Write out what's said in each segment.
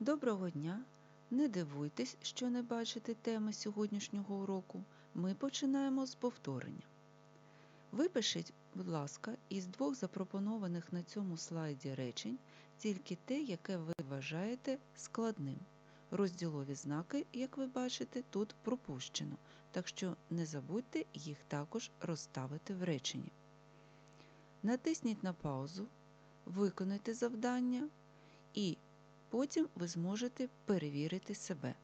Доброго дня! Не дивуйтесь, що не бачите теми сьогоднішнього уроку. Ми починаємо з повторення. Випишіть, будь ласка, із двох запропонованих на цьому слайді речень тільки те, яке ви вважаєте складним. Розділові знаки, як ви бачите, тут пропущено, так що не забудьте їх також розставити в реченні. Натисніть на паузу, виконайте завдання Потім ви зможете перевірити себе.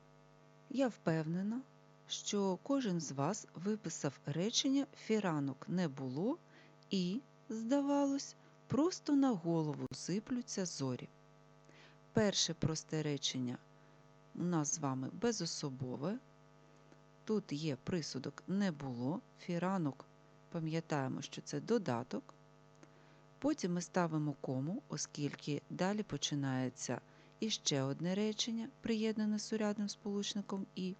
Я впевнена, що кожен з вас виписав речення фіранок не було і, здавалось, просто на голову сиплються зорі. Перше просте речення у нас з вами безособове. Тут є присудок не було, фіранок, пам'ятаємо, що це додаток. Потім ми ставимо кому, оскільки далі починається. І ще одне речення, приєднане сурядним сполучником І.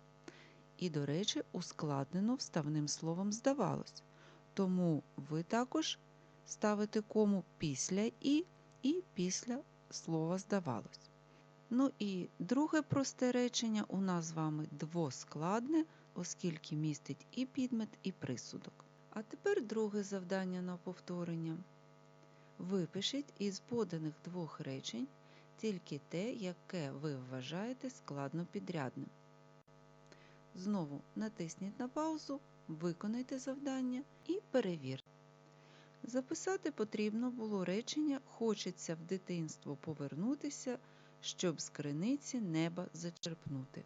І, до речі, ускладнено вставним словом здавалось. Тому ви також ставите кому після І і після слова здавалось. Ну і друге просте речення у нас з вами двоскладне, оскільки містить і підмет, і присудок. А тепер друге завдання на повторення. Випишіть із поданих двох речень тільки те, яке ви вважаєте складнопідрядним. Знову натисніть на паузу, виконайте завдання і перевірте. Записати потрібно було речення Хочеться в дитинство повернутися, щоб з криниці неба зачерпнути.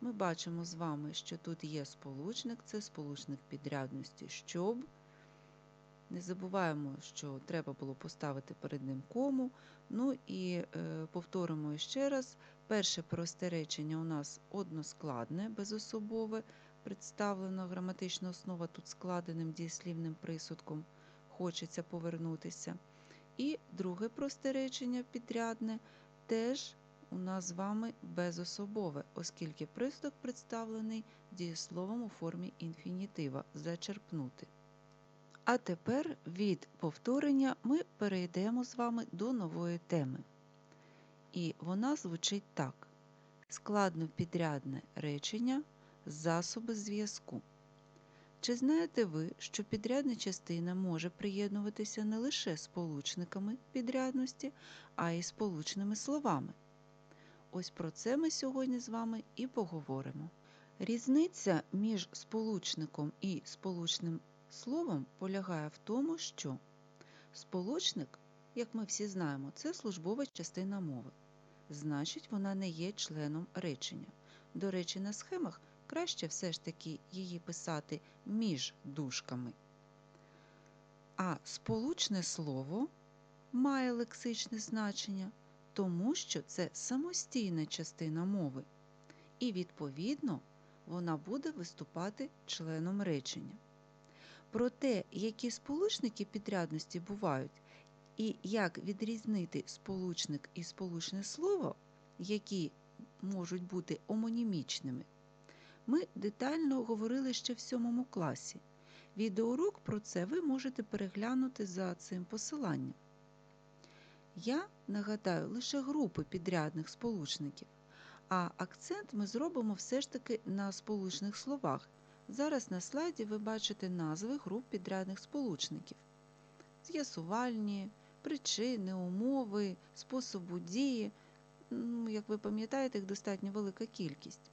Ми бачимо з вами, що тут є сполучник, це сполучник підрядності щоб. Не забуваємо, що треба було поставити перед ним кому. Ну і е, повторимо ще раз: перше просте речення у нас односкладне, безособове, представлена граматична основа тут складеним дієслівним присудком, хочеться повернутися. І друге просте речення підрядне теж у нас з вами безособове, оскільки присудок представлений дієсловом у формі інфінітива зачерпнути. А тепер від повторення ми перейдемо з вами до нової теми. І вона звучить так: складно-підрядне речення, засоби зв'язку. Чи знаєте ви, що підрядна частина може приєднуватися не лише сполучниками підрядності, а й сполучними словами? Ось про це ми сьогодні з вами і поговоримо. Різниця між сполучником і сполучним словом полягає в тому, що сполучник, як ми всі знаємо, це службова частина мови. Значить, вона не є членом речення. До речі, на схемах краще все ж таки її писати між дужками. А сполучне слово має лексичне значення, тому що це самостійна частина мови. І, відповідно, вона буде виступати членом речення. Про те, які сполучники підрядності бувають, і як відрізнити сполучник і сполучне слово, які можуть бути омонімічними, ми детально говорили ще в сьомому класі. Відеоурок про це ви можете переглянути за цим посиланням. Я нагадаю лише групи підрядних сполучників, а акцент ми зробимо все ж таки на сполучних словах, Зараз на слайді ви бачите назви груп підрядних сполучників: з'ясувальні, причини, умови, способу дії. Ну, Як ви пам'ятаєте, їх достатньо велика кількість.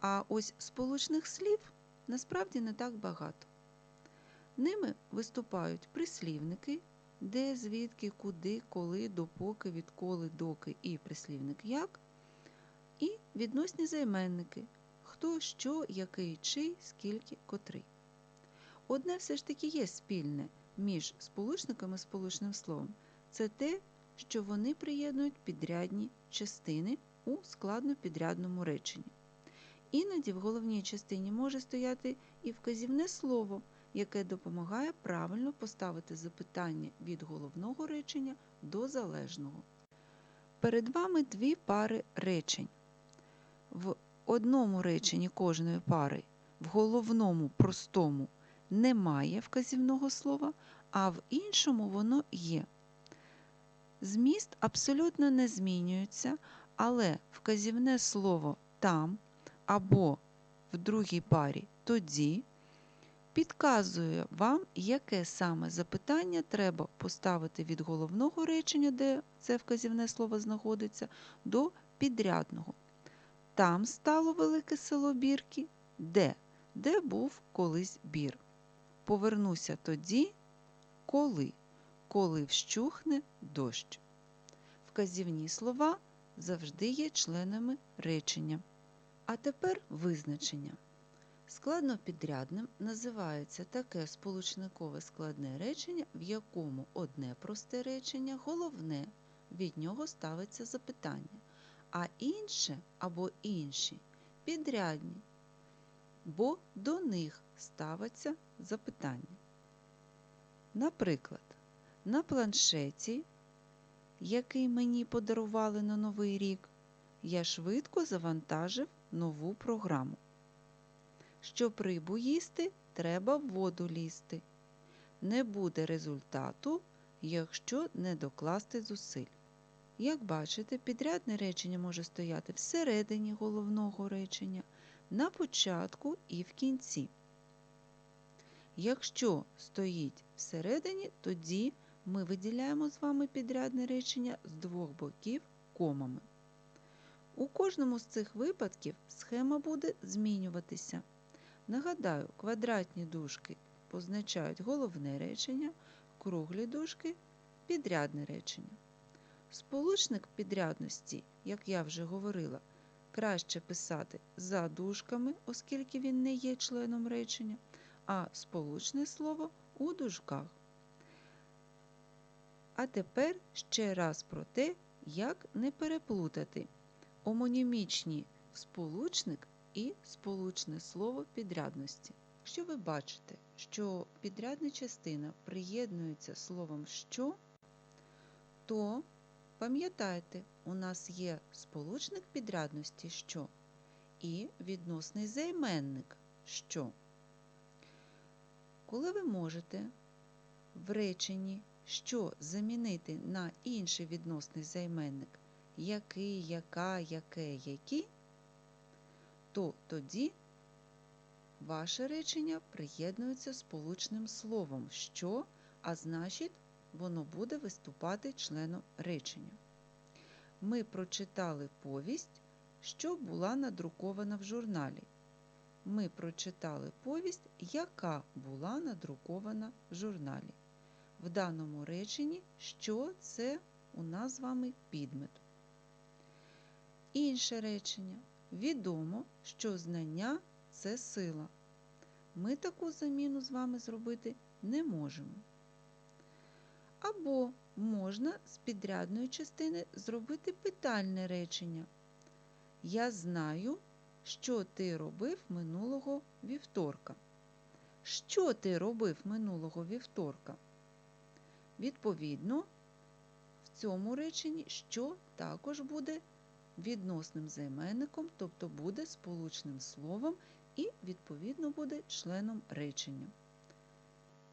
А ось сполучних слів насправді не так багато. Ними виступають прислівники, де, звідки, куди, коли, допоки, відколи, доки і прислівник як, і відносні займенники, хто, що, який, чий, скільки, котрий. Одне все ж таки є спільне між сполучниками сполучним словом це те, що вони приєднують підрядні частини у складно-підрядному реченні. Іноді в головній частині може стояти і вказівне слово, яке допомагає правильно поставити запитання від головного речення до залежного. Перед вами дві пари речень. В одному реченні кожної пари в головному простому немає вказівного слова, а в іншому воно є. Зміст абсолютно не змінюється, але вказівне слово там або в другій парі тоді підказує вам, яке саме запитання треба поставити від головного речення, де це вказівне слово знаходиться, до підрядного. Там стало велике село Бірки, де? Де був колись бір. Повернуся тоді, коли, коли вщухне дощ. Вказівні слова завжди є членами речення. А тепер визначення. Складнопідрядним називається таке сполучникове складне речення, в якому одне просте речення головне, від нього ставиться запитання, а інше або інші підрядні, бо до них ставиться запитання. Наприклад, на планшеті, який мені подарували на Новий рік, я швидко завантажив нову програму. Щоб рибу їсти, треба в воду лізти. Не буде результату, якщо не докласти зусиль. Як бачите, підрядне речення може стояти всередині головного речення, на початку і в кінці. Якщо стоїть всередині, тоді ми виділяємо з вами підрядне речення з двох боків комами. У кожному з цих випадків схема буде змінюватися. Нагадаю, квадратні дужки позначають головне речення, круглі дужки підрядне речення. Сполучник підрядності, як я вже говорила, краще писати за дужками, оскільки він не є членом речення, а сполучне слово у дужках. А тепер ще раз про те, як не переплутати омонімічні сполучник і сполучне слово підрядності. Якщо ви бачите, що підрядна частина приєднується словом що, то пам'ятайте, у нас є сполучник підрядності що і відносний займенник що. Коли ви можете в реченні що замінити на інший відносний займенник який, яка, яке, які, то тоді ваше речення приєднується сполучним словом що, а значить, воно буде виступати членом речення. Ми прочитали повість, що була надрукована в журналі. Ми прочитали повість, яка була надрукована в журналі. В даному реченні що це у нас з вами підмет. Інше речення. Відомо, що знання це сила. Ми таку заміну з вами зробити не можемо. Або можна з підрядної частини зробити питальне речення. Я знаю, що ти робив минулого вівторка. Що ти робив минулого вівторка? Відповідно, в цьому реченні що також буде відносним займенником, тобто буде сполучним словом і, відповідно, буде членом речення.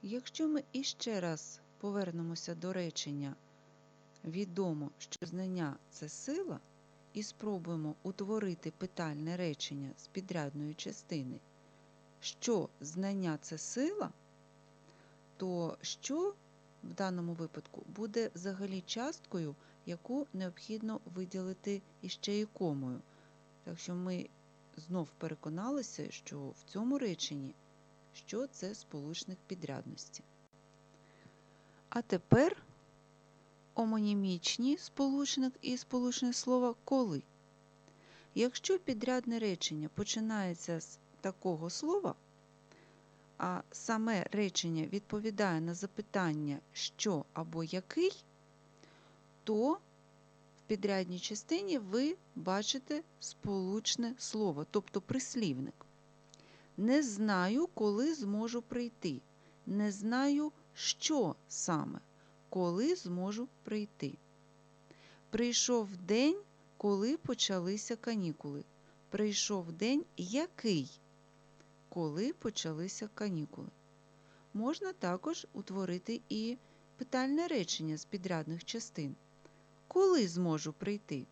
Якщо ми іще раз повернемося до речення відомо, що знання це сила, і спробуємо утворити питальне речення з підрядної частини, що знання це сила, то що в даному випадку буде взагалі часткою, яку необхідно виділити іще і комою. Так що ми знов переконалися, що в цьому реченні що це сполучник підрядності. А тепер омонімічні сполучник і сполучне слово коли. Якщо підрядне речення починається з такого слова, а саме речення відповідає на запитання що або який, то в підрядній частині ви бачите сполучне слово, тобто прислівник. Не знаю, коли зможу прийти. Не знаю, що саме, коли зможу прийти. Прийшов день, коли почалися канікули. Прийшов день який, коли почалися канікули. Можна також утворити і питальне речення з підрядних частин. Коли зможу прийти?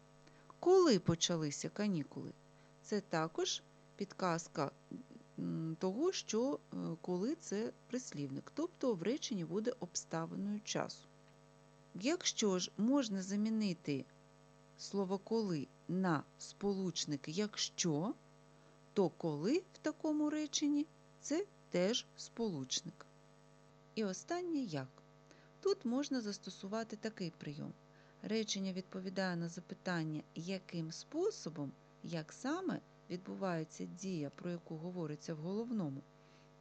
Коли почалися канікули? Це також підказка того, що е, коли це прислівник, тобто в реченні буде обставиною часу. Якщо ж можна замінити слово коли на сполучник якщо, то коли в такому реченні це теж сполучник. І останнє як. Тут можна застосувати такий прийом. Речення відповідає на запитання, яким способом, як саме відбувається дія, про яку говориться в головному.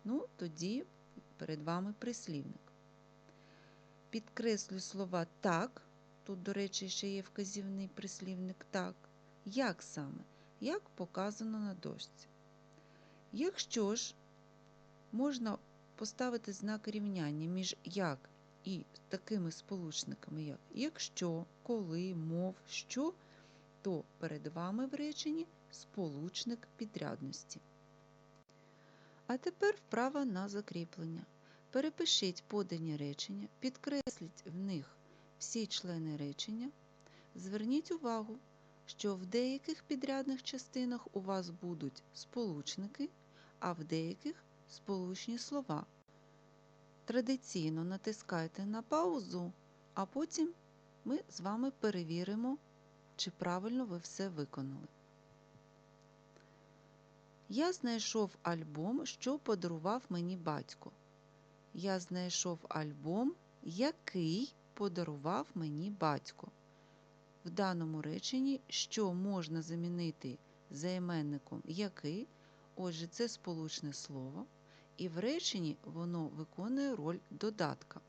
Ну, тоді перед вами прислівник. Підкреслю слова так. Тут, до речі, ще є вказівний прислівник так. Як саме? Як показано на дошці. Якщо ж можна поставити знак рівняння між як і такими сполучниками, як якщо, коли, мов, що, то перед вами в реченні сполучник підрядності. А тепер вправа на закріплення. Перепишіть подані речення, підкресліть в них всі члени речення. Зверніть увагу, що в деяких підрядних частинах у вас будуть сполучники, а в деяких сполучні слова. Традиційно натискайте на паузу, а потім ми з вами перевіримо, чи правильно ви все виконали. Я знайшов альбом, що подарував мені батько. Я знайшов альбом, який подарував мені батько. В даному реченні, що можна замінити займенником який, отже, це сполучне слово, і в реченні воно виконує роль додатка.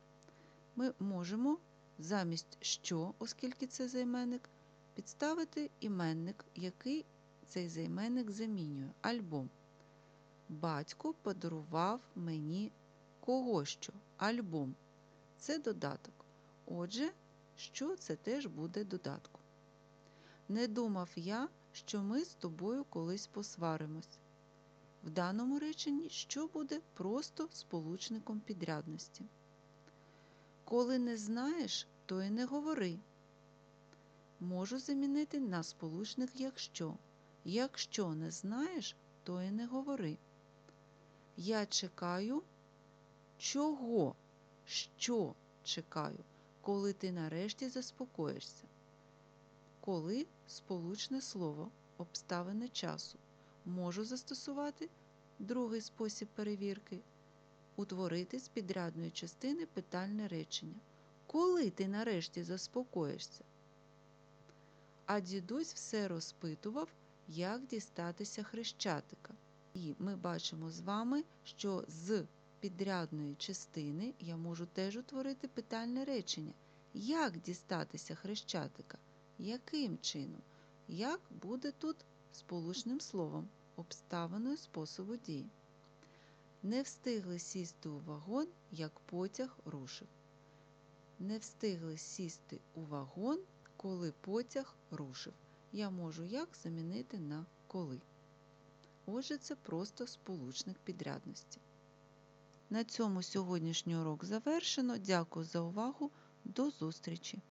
Ми можемо замість що, оскільки це займенник, підставити іменник, який цей займенник замінює альбом. Батько подарував мені кого що? Альбом. Це додаток. Отже, що це теж буде додатком. Не думав я, що ми з тобою колись посваримось. В даному реченні що буде просто сполучником підрядності. Коли не знаєш, то й не говори. Можу замінити на сполучник якщо. Якщо не знаєш, то й не говори. Я чекаю чого? Що чекаю, коли ти нарешті заспокоїшся? Коли сполучне слово, обставини часу, можу застосувати другий спосіб перевірки, утворити з підрядної частини питальне речення. Коли ти нарешті заспокоїшся? А дідусь все розпитував, як дістатися хрещатика. І ми бачимо з вами, що з підрядної частини я можу теж утворити питальне речення. Як дістатися хрещатика? Яким чином? Як буде тут сполучним словом, обставиною способу дії? Не встигли сісти у вагон, як потяг рушив. Не встигли сісти у вагон, коли потяг рушив. Я можу як замінити на коли. Отже, це просто сполучник підрядності. На цьому сьогоднішній урок завершено. Дякую за увагу. До зустрічі!